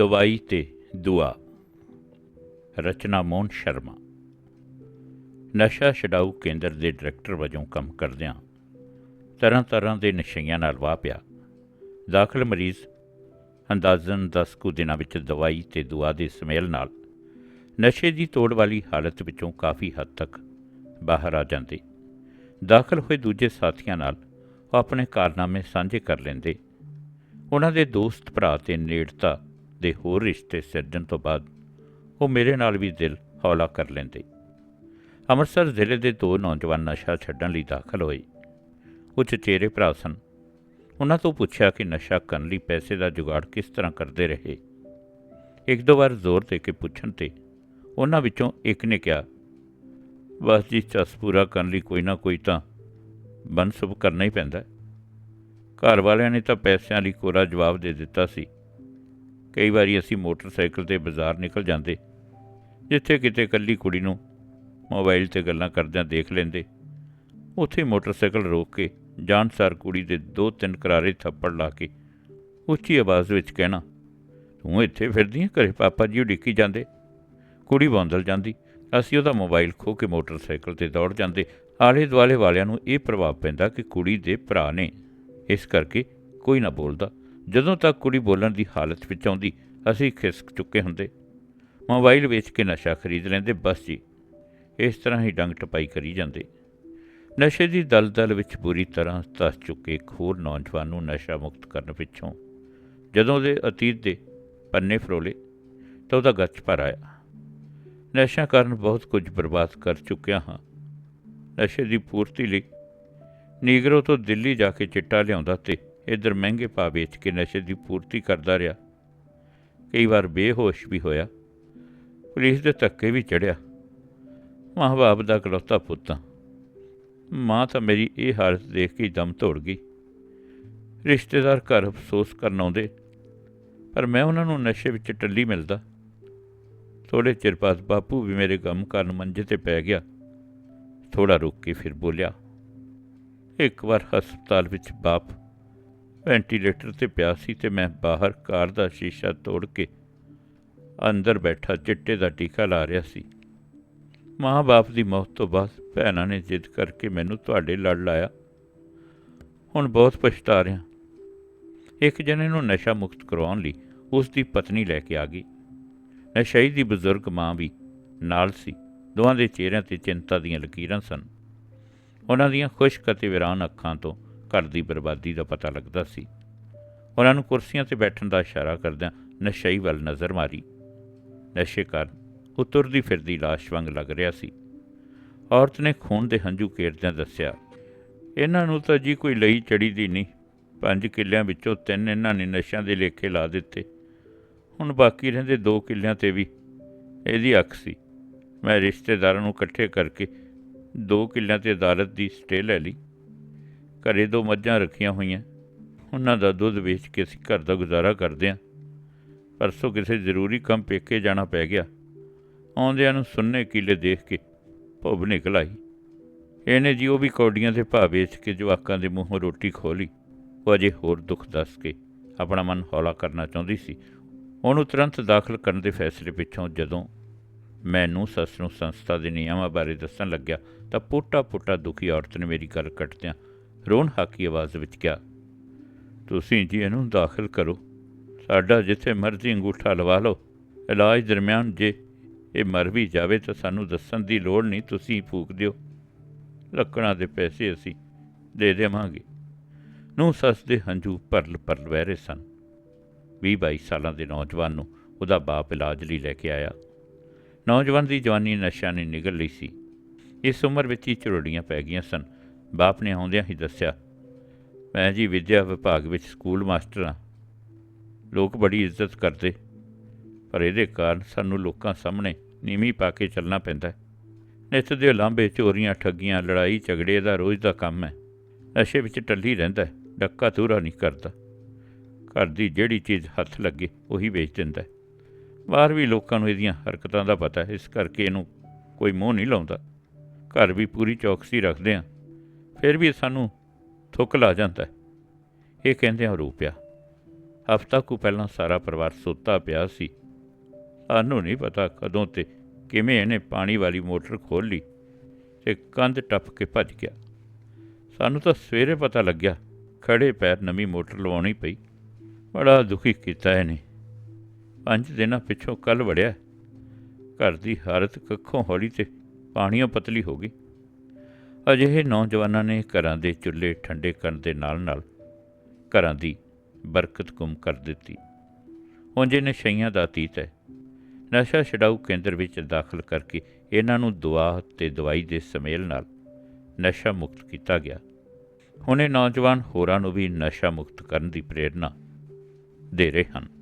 ਦਵਾਈ ਤੇ ਦੁਆ। ਰਚਨਾ ਮੋਹਨ ਸ਼ਰਮਾ। ਨਸ਼ਾ ਛਡਾਊ ਕੇਂਦਰ ਦੇ ਡਾਇਰੈਕਟਰ ਵਜੋਂ ਕੰਮ ਕਰਦਿਆਂ ਤਰ੍ਹਾਂ ਤਰ੍ਹਾਂ ਦੇ ਨਸ਼ਿਆਂ ਨਾਲ ਵਾਹ ਪਿਆ। ਦਾਖਲ ਮਰੀਜ਼ ਅੰਦਾਜ਼ਨ 10 ਕੁ ਦਿਨਾਂ ਵਿੱਚ ਦਵਾਈ ਤੇ ਦੁਆ ਦੇ ਸਮੇਲ ਨਾਲ ਨਸ਼ੇ ਦੀ ਤੋੜ ਵਾਲੀ ਹਾਲਤ ਵਿੱਚੋਂ ਕਾਫੀ ਹੱਦ ਤੱਕ ਬਾਹਰ ਆ ਜਾਂਦੇ। ਦਾਖਲ ਹੋਏ ਦੂਜੇ ਸਾਥੀਆਂ ਨਾਲ ਉਹ ਆਪਣੇ ਕਾਰਨਾਮੇ ਸਾਂਝੇ ਕਰ ਲੈਂਦੇ। ਉਹਨਾਂ ਦੇ ਦੋਸਤ ਭਰਾ ਤੇ ਨੇੜਤਾ ਦੇ ਹੋਰ ਰਿਸ਼ਤੇ ਸਿਰਜਣ ਤੋਂ ਬਾਅਦ ਉਹ ਮੇਰੇ ਨਾਲ ਵੀ ਦਿਲ ਹੌਲਾ ਕਰ ਲੈਂਦੇ। ਅੰਮ੍ਰਿਤਸਰ ਜ਼ਿਲ੍ਹੇ ਦੇ ਦੋ ਨੌਜਵਾਨ ਨਸ਼ਾ ਛੱਡਣ ਲਈ ਦਾਖਲ ਹੋਏ। ਉਹ ਚਚੇਰੇ ਭਰਾ ਸਨ। ਉਹਨਾਂ ਤੋਂ ਪੁੱਛਿਆ ਕਿ ਨਸ਼ਾ ਕਰਨ ਲਈ ਪੈਸੇ ਦਾ ਜੁਗਾੜ ਕਿਸ ਤਰ੍ਹਾਂ ਕਰਦੇ ਰਹੇ। ਇੱਕ ਦੋ ਵਾਰ ਜ਼ੋਰ ਦੇ ਕੇ ਪੁੱਛਣ ਤੇ ਉਹਨਾਂ ਵਿੱਚੋਂ ਇੱਕ ਨੇ ਕਿਹਾ, ਬਸ ਜੀ ਚਸ ਪੂਰਾ ਕਰਨ ਲਈ ਕੋਈ ਨਾ ਕੋਈ ਤਾਂ ਬਨਸਬ ਕਰਨਾ ਹੀ ਪੈਂਦਾ ਘਰ ਵਾਲਿਆਂ ਨੇ ਤਾਂ ਪੈਸਿਆਂ ਲਈ ਕੋਰਾ ਜਵਾਬ ਦੇ ਦਿੱਤਾ ਸੀ। ਕਈ ਵਾਰੀ ਅਸੀਂ ਮੋਟਰਸਾਈਕਲ ਤੇ ਬਾਜ਼ਾਰ ਨਿਕਲ ਜਾਂਦੇ, ਜਿੱਥੇ ਕਿਤੇ ਇਕੱਲੀ ਕੁੜੀ ਨੂੰ ਮੋਬਾਈਲ ਤੇ ਗੱਲਾਂ ਕਰਦਿਆਂ ਦੇਖ ਲੈਂਦੇ। ਉੱਥੇ ਮੋਟਰਸਾਈਕਲ ਰੋਕ ਕੇ ਜਾਨਸਾਰ ਕੁੜੀ ਦੇ ਦੋ ਤਿੰਨ ਕਰਾਰੇ ਥੱਪੜ ਲਾ ਕੇ ਉੱਚੀ ਆਵਾਜ਼ ਵਿੱਚ ਕਹਿਣਾ, ਤੂੰ ਇੱਥੇ ਫਿਰਦੀ ਹੈ ਘਰੇ ਪਾਪਾ ਜੀ ਉਡੀਕੀ ਜਾਂਦੇ? ਕੁੜੀ ਬੌਂਦਲ ਜਾਂਦੀ। ਅਸੀਂ ਉਹਦਾ ਮੋਬਾਈਲ ਖੋ ਕੇ ਮੋਟਰਸਾਈਕਲ ਤੇ ਦੌੜ ਜਾਂਦੇ। ਆਲੇ ਦੁਆਲੇ ਵਾਲਿਆਂ ਨੂੰ ਇਹ ਪ੍ਰਭਾਵ ਪੈਂਦਾ ਕਿ ਕੁੜੀ ਦੇ ਭਰਾ ਨੇ ਇਸ ਕਰਕੇ ਕੋਈ ਨਾ ਬੋਲਦਾ। ਜਦੋਂ ਤੱਕ ਕੁੜੀ ਬੋਲਣ ਦੀ ਹਾਲਤ ਵਿੱਚ ਆਉਂਦੀ, ਅਸੀਂ ਖਿਸਕ ਚੁੱਕੇ ਹੁੰਦੇ। ਮੋਬਾਈਲ ਵੇਚ ਕੇ ਨਸ਼ਾ ਖਰੀਦ ਲੈਂਦੇ, ਬਸ ਜੀ। ਇਸ ਤਰ੍ਹਾਂ ਹੀ ਡੰਗ ਟਪਾਈ ਕਰੀ ਜਾਂਦੇ। ਨਸ਼ੇ ਦੀ ਦਲਦਲ ਵਿੱਚ ਬੁਰੀ ਤਰ੍ਹਾਂ ਧਸ ਚੁੱਕੇ ਇੱਕ ਹੋਰ ਨੌਜਵਾਨ ਨੂੰ ਨਸ਼ਾ ਮੁਕਤ ਕਰਨ ਪਿੱਛੋਂ। ਜਦੋਂ ਦੇ ਅਤੀਤ ਦੇ ਪੰਨੇ ਫਰੋਲੇ, ਤਾਂ ਉਹਦਾ ਗੱਚ ਭਰ ਆਇਆ। ਨਸ਼ਾ ਕਾਰਨ ਬਹੁਤ ਕੁਝ ਬਰਬਾਦ ਕਰ ਚੁੱਕਿਆ ਹਾਂ। ਨਸ਼ੇ ਦੀ ਪੂਰਤੀ ਲਈ ਨੀਗਰੋ ਤੋਂ ਦਿੱਲੀ ਜਾ ਕੇ ਚਿੱਟਾ ਲਿਆਉਂਦਾ ਤੇ ਇਧਰ ਮਹਿੰਗੇ ਭਾਅ ਵੇਚ ਕੇ ਨਸ਼ੇ ਦੀ ਪੂਰਤੀ ਕਰਦਾ ਰਿਹਾ। ਕਈ ਵਾਰ ਬੇਹੋਸ਼ ਵੀ ਹੋਇਆ। ਪੁਲਿਸ ਦੇ ਧੱਕੇ ਵੀ ਚੜਿਆ ਮਾਂ ਬਾਪ ਦਾ ਇਕਲੌਤਾ ਪੁੱਤ ਮਾਂ ਤਾਂ ਮੇਰੀ ਇਹ ਹਾਲਤ ਦੇਖ ਕੇ ਦਮ ਤੋੜ ਗਈ। ਰਿਸ਼ਤੇਦਾਰ ਘਰ ਅਫਸੋਸ ਕਰਨ ਆਉਂਦੇ, ਪਰ ਮੈਂ ਉਹਨਾਂ ਨੂੰ ਨਸ਼ੇ ਵਿੱਚ ਟੱਲੀ ਮਿਲਦਾ। ਥੋੜੇ ਚਿਰ ਬਾਅਦ ਬਾਪੂ ਵੀ ਮੇਰੇ ਗਮ ਕਾਰਨ ਮੰਜੇ ਤੇ ਪੈ ਗਿਆ। ਥੋੜਾ ਰੁਕ ਕੇ ਫਿਰ ਬੋਲਿਆ, ਇੱਕ ਵਾਰ ਹਸਪਤਾਲ ਵਿੱਚ ਬਾਪ ਵੈਂਟੀਲੇਟਰ ਤੇ ਪਿਆ ਸੀ ਤੇ ਮੈਂ ਬਾਹਰ ਕਾਰ ਦਾ ਸ਼ੀਸ਼ਾ ਤੋੜ ਕੇ ਅੰਦਰ ਬੈਠਾ, ਚਿੱਟੇ ਦਾ ਟੀਕਾ ਲਾ ਰਿਹਾ ਸੀ। ਮਾਂ ਬਾਪ ਦੀ ਮੌਤ ਤੋਂ ਬਾਅਦ ਭੈਣਾਂ ਨੇ ਜਿੱਦ ਕਰਕੇ ਮੈਨੂੰ ਤੁਹਾਡੇ ਲੜ ਲਾਇਆ। ਹੁਣ ਬਹੁਤ ਪਛਤਾ ਰਿਹਾ ਇੱਕ ਜਣੇ ਨੂੰ ਨਸ਼ਾ ਮੁਕਤ ਕਰਵਾਉਣ ਲਈ ਉਸ ਦੀ ਪਤਨੀ ਲੈ ਕੇ ਆ ਗਈ। ਨਸ਼ਈ ਦੀ ਬਜ਼ੁਰਗ ਮਾਂ ਵੀ ਨਾਲ ਸੀ। ਦੋਵਾਂ ਦੇ ਚਿਹਰਿਆਂ ਤੇ ਚਿੰਤਾ ਦੀਆਂ ਲਕੀਰਾਂ ਸਨ। ਉਹਨਾਂ ਦੀਆਂ ਖੁਸ਼ਕ ਅਤੇ ਵਿਰਾਨ ਅੱਖਾਂ ਤੋਂ ਘਰ ਦੀ ਬਰਬਾਦੀ ਦਾ ਪਤਾ ਲੱਗਦਾ ਸੀ। ਉਹਨਾਂ ਨੂੰ ਕੁਰਸੀਆਂ ਤੇ ਬੈਠਣ ਦਾ ਇਸ਼ਾਰਾ ਕਰਦਿਆਂ ਨਸ਼ਈ ਵੱਲ ਨਜ਼ਰ ਮਾਰੀ। ਨਸ਼ੇ ਕਾਰਨ ਉਹ ਤੁਰਦੀ ਫਿਰਦੀ ਲਾਸ਼ ਵਾਂਗ ਲੱਗ ਰਿਹਾ ਸੀ। ਔਰਤ ਨੇ ਖੂਨ ਦੇ ਹੰਝੂ ਕੇਰਦਿਆਂ ਦੱਸਿਆ, ਇਹਨਾਂ ਨੂੰ ਤਾਂ ਜੀ ਕੋਈ ਲਈ ਚੜੀ ਦੀ ਨਹੀਂ। ਪੰਜ ਕਿੱਲਿਆਂ ਵਿੱਚੋਂ ਤਿੰਨ ਇਹਨਾਂ ਨੇ ਨਸ਼ਿਆਂ ਦੇ ਲੇਖੇ ਲਾ ਦਿੱਤੇ। ਹੁਣ ਬਾਕੀ ਰਹਿੰਦੇ ਦੋ ਕਿੱਲਿਆਂ ਤੇ ਵੀ। ਇਹਦੀ ਅੱਖ ਸੀ। ਮੈਂ ਰਿਸ਼ਤੇਦਾਰਾਂ ਨੂੰ ਇਕੱਠੇ ਕਰਕੇ ਦੋ ਕਿੱਲਿਆਂ ਤੇ ਅਦਾਲਤ ਦੀ ਸਟੇ ਲੈ ਲਈ। ਘਰੇ ਦੋ ਮੱਝਾਂ ਰੱਖੀਆਂ ਹੋਈਆਂ। ਉਹਨਾਂ ਦਾ ਦੁੱਧ ਵੇਚ ਕੇ ਅਸੀਂ ਘਰ ਦਾ ਗੁਜ਼ਾਰਾ ਕਰਦੇ ਹਾਂ। ਪਰਸੋਂ ਕਿਸੇ ਜ਼ਰੂਰੀ ਕੰਮ ਪੇਕੇ ਜਾਣਾ ਪੈ ਗਿਆ। ਆਉਂਦਿਆਂ ਨੂੰ ਸੁੰਨੇ ਕੀਲੇ ਦੇਖ ਕੇ ਭੁੱਬ ਨਿਕਲ ਆਈ। ਇਹਨੇ ਜੀ ਉਹ ਵੀ ਕੌਡੀਆਂ ਦੇ ਭਾਅ ਵੇਚ ਕੇ ਜਵਾਕਾਂ ਦੇ ਮੂੰਹੋਂ ਰੋਟੀ ਖੋਲੀ ਉਹ ਅਜੇ ਹੋਰ ਦੁੱਖ ਦੱਸ ਕੇ ਆਪਣਾ ਮਨ ਹੌਲਾ ਕਰਨਾ ਚਾਹੁੰਦੀ ਸੀ। ਉਹਨੂੰ ਤੁਰੰਤ ਦਾਖਲ ਕਰਨ ਦੇ ਫੈਸਲੇ ਪਿੱਛੋਂ ਜਦੋਂ ਮੈਨੂੰ ਸੱਸ ਨੂੰ ਸੰਸਥਾ ਦੇ ਨਿਯਮਾਂ ਬਾਰੇ ਦੱਸਣ ਲੱਗਿਆ ਤਾਂ ਪੋਟਾ ਪੋਟਾ ਦੁਖੀ ਔਰਤ ਨੇ ਮੇਰੀ ਗੱਲ ਕੱਟਦਿਆਂ ਰੋਣਹਾਕੀ ਆਵਾਜ਼ ਵਿੱਚ ਕਿਹਾ, ਤੁਸੀਂ ਜੀ ਇਹਨੂੰ ਦਾਖਲ ਕਰੋ। ਸਾਡਾ ਜਿੱਥੇ ਮਰਜ਼ੀ ਅੰਗੂਠਾ ਲਵਾ ਲਓ। ਇਲਾਜ ਦਰਮਿਆਨ ਜੇ ਇਹ ਮਰ ਵੀ ਜਾਵੇ ਤਾਂ ਸਾਨੂੰ ਦੱਸਣ ਦੀ ਲੋੜ ਨਹੀਂ, ਤੁਸੀਂ ਫੂਕ ਦਿਓ। ਲੱਕੜਾਂ ਦੇ ਪੈਸੇ ਅਸੀਂ ਦੇ ਦੇਵਾਂਗੇ। ਨੂੰ ਸੱਸ ਦੇ ਹੰਝੂ ਪਰਲ ਪਰਲ ਵਹਿ ਰਹੇ ਸਨ। 20 22 ਸਾਲਾਂ ਦੇ ਨੌਜਵਾਨ ਨੂੰ ਉਹਦਾ ਬਾਪ ਇਲਾਜ ਲਈ ਲੈ ਕੇ ਆਇਆ। ਨੌਜਵਾਨ ਦੀ ਜਵਾਨੀ ਨਸ਼ਿਆਂ ਨੇ ਨਿਗਲ ਲਈ ਸੀ। ਇਸ ਉਮਰ ਵਿੱਚ ਹੀ ਝੁਰੜੀਆਂ ਪੈ ਗਈਆਂ ਸਨ। ਬਾਪ ਨੇ ਆਉਂਦਿਆਂ ਹੀ ਦੱਸਿਆ, ਮੈਂ ਜੀ ਵਿਦਿਆ ਵਿਭਾਗ ਵਿੱਚ ਸਕੂਲ ਮਾਸਟਰ ਹਾਂ। ਲੋਕ ਬੜੀ ਇੱਜ਼ਤ ਕਰਦੇ, ਪਰ ਇਹਦੇ ਕਾਰਨ ਸਾਨੂੰ ਲੋਕਾਂ ਸਾਹਮਣੇ ਨੀਵੀਂ ਪਾ ਕੇ ਚੱਲਣਾ ਪੈਂਦਾ ਹੈ। ਨਿੱਤ ਦੇ ਲਾਂਬੇ ਚੋਰੀਆਂ, ਠੱਗੀਆਂ, ਲੜਾਈ, ਝਗੜੇ ਦਾ ਰੋਜ਼ ਦਾ ਕੰਮ ਹੈ। ਨਸ਼ੇ ਵਿੱਚ ਟੱਲੀ ਰਹਿੰਦਾ ਹੈ, ਡੱਕਾ ਤੂਰਾ ਨਹੀਂ ਕਰਦਾ। ਘਰ ਦੀ ਜਿਹੜੀ ਚੀਜ਼ ਹੱਥ ਲੱਗੇ, ਉਹੀ ਵੇਚ ਦਿੰਦਾ ਹੈ। ਬਾਹਰ ਵੀ ਲੋਕਾਂ ਨੂੰ ਇਹਦੀਆਂ ਹਰਕਤਾਂ ਦਾ ਪਤਾ ਹੈ, ਇਸ ਕਰਕੇ ਇਹਨੂੰ ਕੋਈ ਮੂੰਹ ਨਹੀਂ ਲਾਉਂਦਾ। ਘਰ ਵੀ ਪੂਰੀ ਚੌਕਸੀ ਰੱਖਦੇ ਆ ਫਿਰ ਵੀ ਸਾਨੂੰ ਥੁੱਕ ਲਾ ਜਾਂਦਾ ਹੈ। ਇਹ ਕਹਿੰਦੇ ਆ ਰੋ ਪਿਆ। ਹਫ਼ਤਾ ਕੁ ਪਹਿਲਾਂ ਸਾਰਾ ਪਰਿਵਾਰ ਸੁੱਤਾ ਪਿਆ ਸੀ। ਸਾਨੂੰ ਨਹੀਂ ਪਤਾ ਕਦੋਂ ਤੇ ਕਿਵੇਂ ਇਹਨੇ ਪਾਣੀ ਵਾਲੀ ਮੋਟਰ ਖੋਲ੍ਹ ਲਈ ਤੇ ਕੰਧ ਟੱਪ ਕੇ ਭੱਜ ਗਿਆ। ਸਾਨੂੰ ਤਾਂ ਸਵੇਰੇ ਪਤਾ ਲੱਗਿਆ ਖੜੇ ਪੈਰ ਨਵੀਂ ਮੋਟਰ ਲਵਾਉਣੀ ਪਈ। ਬੜਾ ਦੁਖੀ ਕੀਤਾ ਇਹਨੇ। ਪੰਜ ਦਿਨਾਂ ਪਿੱਛੋਂ ਕੱਲ ਵੜਿਆ। ਘਰ ਦੀ ਹਾਲਤ ਕੱਖੋਂ ਹੌਲੀ ਤੇ ਪਾਣੀਆਂ ਪਤਲੀ ਹੋ ਗਈ। ਅਜਿਹੇ ਨੌਜਵਾਨਾਂ ਨੇ ਘਰਾਂ ਦੇ ਚੁੱਲ੍ਹੇ ਠੰਡੇ ਕਰਨ ਦੇ ਨਾਲ-ਨਾਲ ਘਰਾਂ ਦੀ ਬਰਕਤ ਗੁੰਮ ਕਰ ਦਿੱਤੀ। ਉਂਝ ਇਹ ਨਸ਼ਈਆਂ ਦਾ ਅਤੀਤ ਹੈ। ਨਸ਼ਾ ਛਡਾਊ ਕੇਂਦਰ ਵਿੱਚ ਦਾਖਲ ਕਰਕੇ ਇਹਨਾਂ ਨੂੰ ਦੁਆ ਤੇ ਦਵਾਈ ਦੇ ਸਮੇਲ ਨਾਲ ਨਸ਼ਾ ਮੁਕਤ ਕੀਤਾ ਗਿਆ। ਹੁਣ ਇਹ ਨੌਜਵਾਨ ਹੋਰਾਂ ਨੂੰ ਵੀ ਨਸ਼ਾ ਮੁਕਤ ਕਰਨ ਦੀ ਪ੍ਰੇਰਣਾ ਦੇ ਰਹੇ ਹਨ।